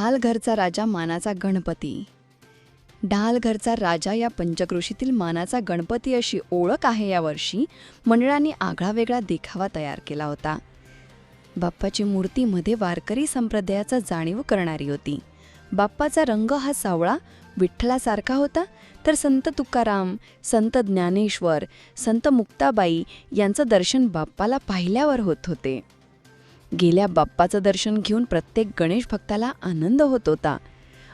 ढालघरचा राजा मानाचा गणपती. ढालघरचा राजा या पंचकृषीतील मानाचा गणपती अशी ओळख आहे यावर्षी मंडळांनी आगळावेगळा देखावा तयार केला होता. बाप्पाची मूर्तीमध्ये वारकरी संप्रदायाचा जाणीव करणारी होती. बाप्पाचा रंग हा सावळा विठ्ठलासारखा होता. तर संत तुकाराम संत ज्ञानेश्वर संत मुक्ताबाई यांचं दर्शन बाप्पाला पाहिल्यावर होत होते. गेल्या बाप्पाचं दर्शन घेऊन प्रत्येक गणेश भक्ताला आनंद होत होता.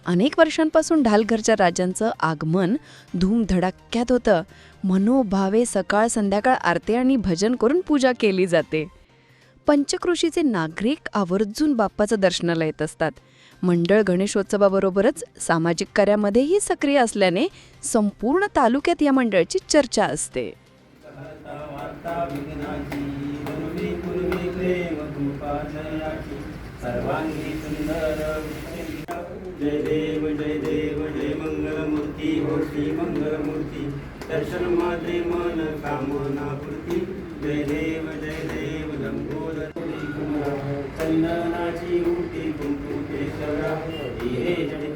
अनेक वर्षांपासून ढालघरच्या राजांचं आगमन धूमधडाक्यात होतं. मनोभावे सकाळ संध्याकाळ आरती आणि भजन करून पूजा केली जाते. पंचकृषीचे नागरिक आवर्जून बाप्पाचं दर्शनाला येत असतात. मंडळ गणेशोत्सवाबरोबरच सामाजिक कार्यामध्येही सक्रिय असल्याने संपूर्ण तालुक्यात या मंडळाची चर्चा असते. सर्वांगी सुंदर जय देव जय देव जय मंगलमूर्ती. हो श्री मंगलमूर्ती. दर्शन माते मन कामना पूर्ती जय देव जय देव लंबोदर. चंदनाची उटी कुंकू केशरा हिरे जडित